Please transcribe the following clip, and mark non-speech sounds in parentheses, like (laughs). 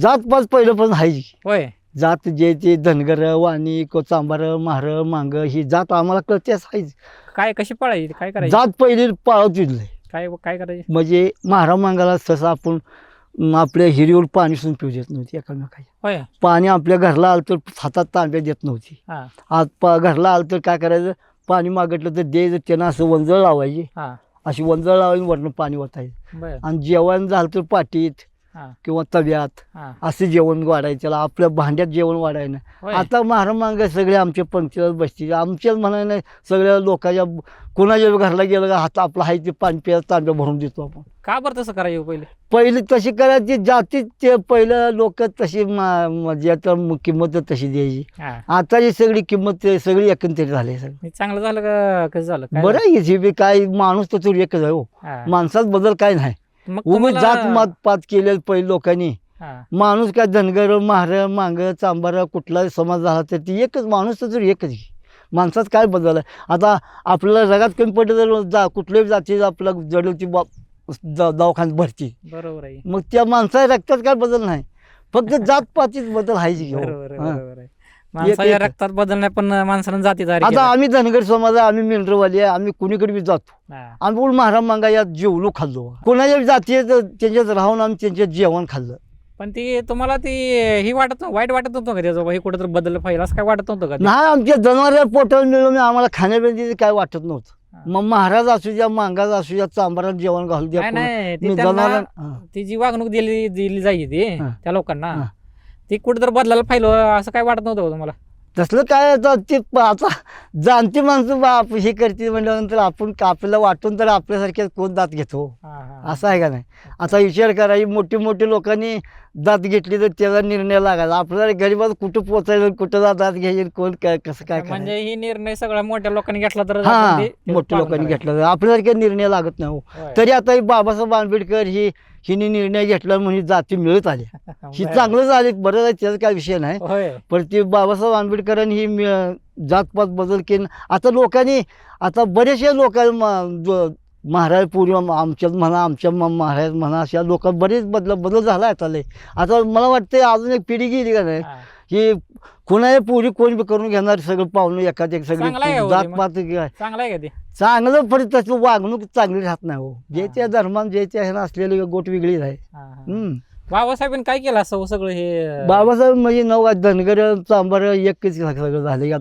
जात पाच पहिल्यापासून आहे होय. जात जे ते धनगर वाणी कोचांबार मार मांग ही जात आम्हाला कळतेच आहे काय कशी पळायची? काय करायची? जात पहिली पाळत दिली काय काय करायची? म्हणजे महारा मांगाला तसं आपण म, आपल्या हिरीवर पाणी सुद्धा पिऊ देत नव्हती एकामेकाच्या. होय. पाणी आपल्या घरला आलं तर हातात तांब्या देत नव्हती. हा. आज पा घरला आलं तर काय करायचं? पाणी मागितलं तर द्यायचं त्यानं असं वंजळ लावायची. हा. अशी वंजळ लावायची वरनं पाणी ओतायचं. बर. आणि जेवण झालं तर पाटीत किंवा तव्यात. हा. असं जेवण वाढायचं आपल्या भांड्यात जेवण होय. आता महारामांग सगळे आमच्या पंक्तीला बसतील. आमच्याच म्हणायला सगळ्या लोकांच्या कोणाच्या घरला गेलं का हात आपला हाय ते पाणी प्यायला तांब्या भरून देतो आपण. का बरं तसं करायचं पहिले? पहिले तशी करायची जाती ते पहिलं लोक तशी म्हणजे आता किंमत तशी द्यायची. हा. आताची सगळी किंमत ते सगळी एकंदरीत झाली सगळं. हे चांगलं झालं का कसं झालं? बरं हे बी काय माणूस तर एकच आहे हो? हा. माणसात बदल काय नाही. तुम्हाला- जात मात पात केलेलं पहिले लोकांनी. हा. माणूस काय धनगर महार मांग चांबार कुठलाही समाज झाला तर ती एकच माणूस तर एकच. माणसात काय बदल आहे? आता आपल्याला जगात कमी पडलं तर जा कुठल्याही जाती आपला जडवची दवाखान्यात भरती. बरोबर आहे. मग त्या माणसाच्या रक्तात काय बदल नाही. फक्त (laughs) जात पातीत बदल आहे. माणसाच्या रक्तात बदल नाही पण माणसानं जाती आता. आम्ही धनगर समाज आहे आम्ही मिनरवाली आहे आम्ही कुणीकडे बी जातो. आम्ही पण महाराज मांगा यात जेवलो खाल्लो कोणाच्या जाती त्यांच्यात राहून आम्ही त्यांच्यात जेवण खाल्लं पण ती तुम्हाला ती ही वाटत वाईट वाटत नव्हतं का त्याचं हे कुठं तर बदल पाहिजे असं काय वाटत नव्हतं का? नाही आमच्या जनावर पोटाला मिळून आम्हाला खाण्यापिण्याचं काय वाटत नव्हतं. मग महाराज असू द्या मांगाज असू द्या चांबारात जेवण घालू द्या ती जी वागणूक दिली दिली जायची ती. त्या लोकांना. ती कुठं तर बदलायला पाहिलं असं काय वाटत नव्हतं का तुम्हाला तसलं काय आता ते प- आता जाणती माणसं बाप हे करते म्हटल्यानंतर आपण आपल्याला वाटून तर आपल्यासारखे कोण दात घेतो हा, हा. असं आहे का नाही आता विचार करा ही मोठी मोठी लोकांनी दात घेतली तर त्याचा निर्णय लागायचा आपल्याला गरीबात कुठं पोचायचं कुठं जा- दात घ्यायचे कोण काय कसं काय करायचं म्हणजे ही निर्णय सगळ्या मोठ्या लोकांनी घेतला तर हा आपण ते- ते मोठ्या पालन लोकांनी करायचं. घेतला तर आपल्यासारखे निर्णय लागत नाही हो होय. तरी आता ही बाबासाहेब आंबेडकर ही हिने निर्णय घेतला म्हणजे जाती मिळत आल्या. (laughs) ही बरं. चांगलं झाले बरं आहे त्याचा काय विषय नाही. पण ते बाबासाहेब आंबेडकरांनी ही जातपात बदल केला. आता लोकांनी आता बरेचसे लोक महाराज पूर्वी आमच्यात म्हणा आमच्या महाराज म्हणा अशा लोक बरेच बदल बदल झाला लय. आता मला वाटतं अजून एक पिढी गेली का नाही? हा. की कुणाही पुरी कोण बी करून घेणार सगळं पाहुणे एखाद एक सगळी चांगलं आहे हो ते जात मग. पात काय चांगलं आहे का ते चांगलं पण तसं वागणूक चांगली राहत नाही हो जे हा. त्या धर्मान जे त्या ह्यानं असलेली गोट वेगळीच आहे हा, हा. हम्म. बाबासाहेबांनी काय केलं असं हो सगळं हे बाबासाहेब म्हणजे नऊ धनगर चांबार एकच सगळं झाले आता